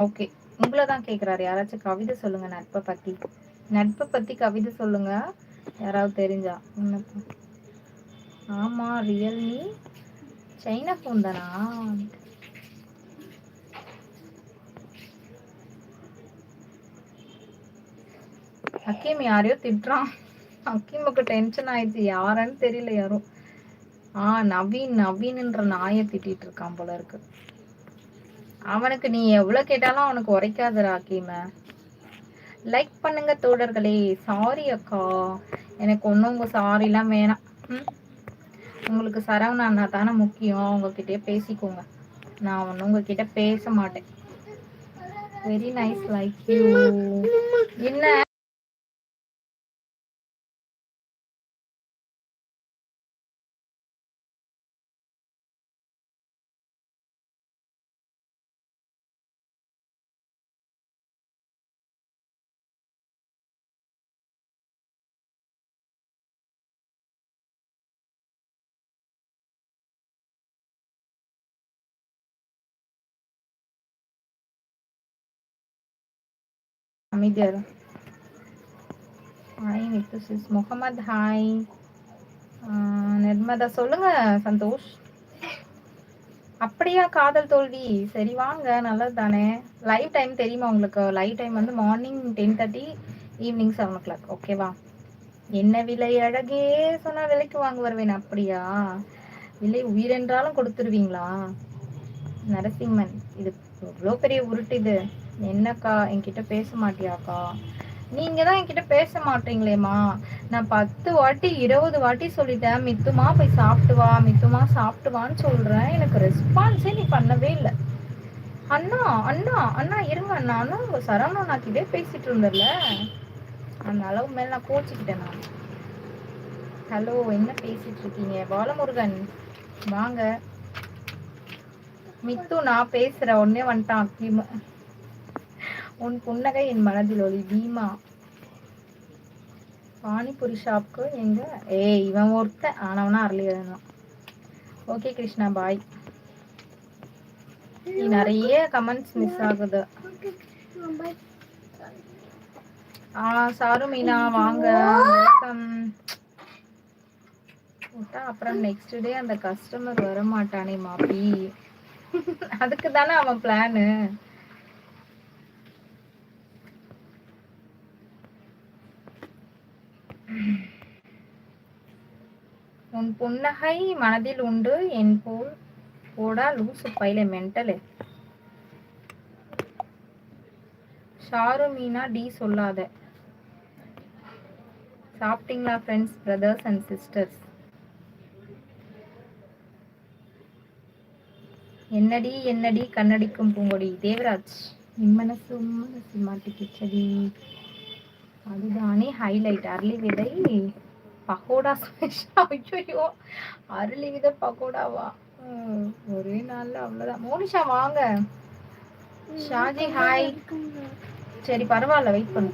Okay. உங்களதா கேக்குறாரு. யாராச்சும் கவிதை சொல்லுங்க நட்ப பத்தி. நட்ப பத்தி கவிதை சொல்லுங்க. யாராவது தெரிஞ்சா. ஆமா ரியல்மி. சைனா ஃபோன் தானா? ஹக்கீம் யாரையோ திட்டுறான். ஹக்கீமுக்கு டென்ஷன் ஆயிடுச்சு. யாரன்னு தெரியல யாரோ ஆ நவீன் நவீன்ன்ற நாயை திட்டிட்டு இருக்கான் போல இருக்கு. அவனுக்கு நீ எவ்வளவு கேட்டாலும் அவனுக்கு உரைக்காதுடா ராக்கிம லைக் பண்ணுங்க தோழர்களே. சாரி அக்கா. எனக்கு ஒண்ணு உங்க சாரிலாம் வேணாம். உங்களுக்கு சரவணா அண்ணா முக்கியம். உங்ககிட்டயே பேசிக்கோங்க. நான் ஒண்ணு உங்ககிட்ட பேச மாட்டேன். வெரி நைஸ் லைக் யூ என்ன? அமைதியா இரு hi Nithu sis Mohammed hi Nirmatha சொல்லுங்க சந்தோஷ். அப்படியா காதல் தோல்வி? சரி வாங்க நல்லது தானே லைவ் டைம் தெரியுமா உங்களுக்கு? லைவ் டைம் வந்து morning ten thirty evening seven o'clock ஓகேவா என்ன விலை அழகே? சொன்னால் விலைக்கு வாங்க வருவேன் அப்படியா? விலை உயிரென்றாலும் கொடுத்துருவீங்களா? நரசிம்மன் இது எவ்வளோ பெரிய உருட்டு இது. என்னக்கா என்கிட்ட பேச மாட்டியாக்கா நீங்க தான் என்கிட்ட பேச மாட்டீங்களேம்மா நான் பத்து வாட்டி இருபது வாட்டி சொல்லிட்டேன். மித்துமா போய் சாப்பிட்டு வா மித்துமா சாப்பிட்டு வான்னு சொல்றேன். எனக்கு ரெஸ்பான்ஸே நீ பண்ணவே இல்லை. அண்ணா அண்ணா அண்ணா இருங்க. நானும் அண்ணா உங்க சரவணா அண்ணாக்கிட்டே பேசிட்டு இருந்தேன்ல. அந்த அளவு மேல நான் கோச்சுக்கிட்டேன் நான். ஹலோ என்ன பேசிட்டு இருக்கீங்க? பாலமுருகன் வாங்க. மித்து நான் பேசுறேன். உடனே வந்துட்டான். உன் புன்னகை என் மனதில் ஒளி. பீமா பானிபூரி ஷாப்க்கு எங்க? ஏய் இவன் ஒருத்தன் ஆனவனா அரளி எழுதணும் ஓகே கிருஷ்ணா பாய். நிறைய கமெண்ட்ஸ் மிஸ் ஆகுது. ஆ சாரு மீனா வாங்க. வணக்கம். விட்டா அப்புறம் நெக்ஸ்ட் டே அந்த கஸ்டமர் வர மாட்டானே மாப்பி. அதுக்கு தானே அவன் பிளானு உன் புன்னகை மனதில் உண்டு என் போல் போடா லூசு பையில மென்டலு ஷாரு மீனா டி சொல்லாத. சாப்பிட்டீங்களா ஃப்ரெண்ட்ஸ் பிரதர்ஸ் அண்ட் சிஸ்டர்ஸ் என்னடி என்னடி கண்ணடிக்கும் பூங்கொடி. தேவராஜ் இம்மனசு மனசு மாட்டிக்கிச்சடி. அதுதானே ஹைலைட் அரளி விதை பகோடா ஐயோ அரளி விதை பகோடாவா? ஒரே நாள்ல அவ்வளவுதான். மோனிஷா வாங்க. ஷாஜி ஹாய் சரி பரவாயில்ல வெயிட் பண்ணு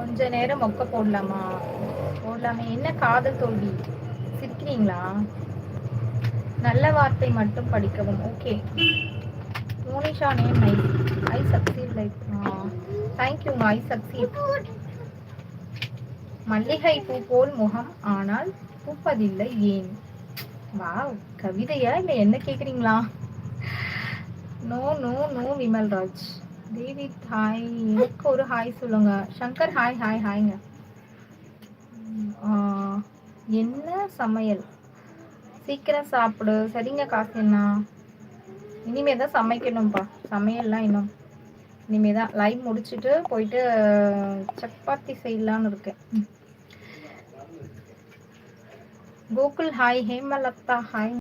கொஞ்ச நேரம் மொக்க போடலாமா? போடலாமே. என்ன காதல் தோல்வி? சிரிக்கிறீங்களா? நல்ல வார்த்தை மட்டும் படிக்கவும். Okay Monisha name I I succeed like தேங்க்யூங்க ஐ சக்சீட் மல்லிகை பூ போல் முகம் ஆனால் பூப்பதில்லை ஏன்? வா கவிதையா? இல்லை என்ன கேக்குறீங்களா? No no no Vimalraj. Devi hi எனக்கு ஒரு ஹாய் சொல்லுங்க. சங்கர் ஹாய் ஹாய் ஹாய்ங்க என்ன சமையல்? சீக்கிரம் சாப்பிடு. சரிங்க காசு என்ன இனிமே தான் சமைக்கணும்ப்பா சமையல்லாம் இன்னும். இனிமே தான் லைவ் முடிச்சுட்டு போயிட்டு சப்பாத்தி செய்யலான்னு இருக்கேன். Gokul hi Hemalatha hi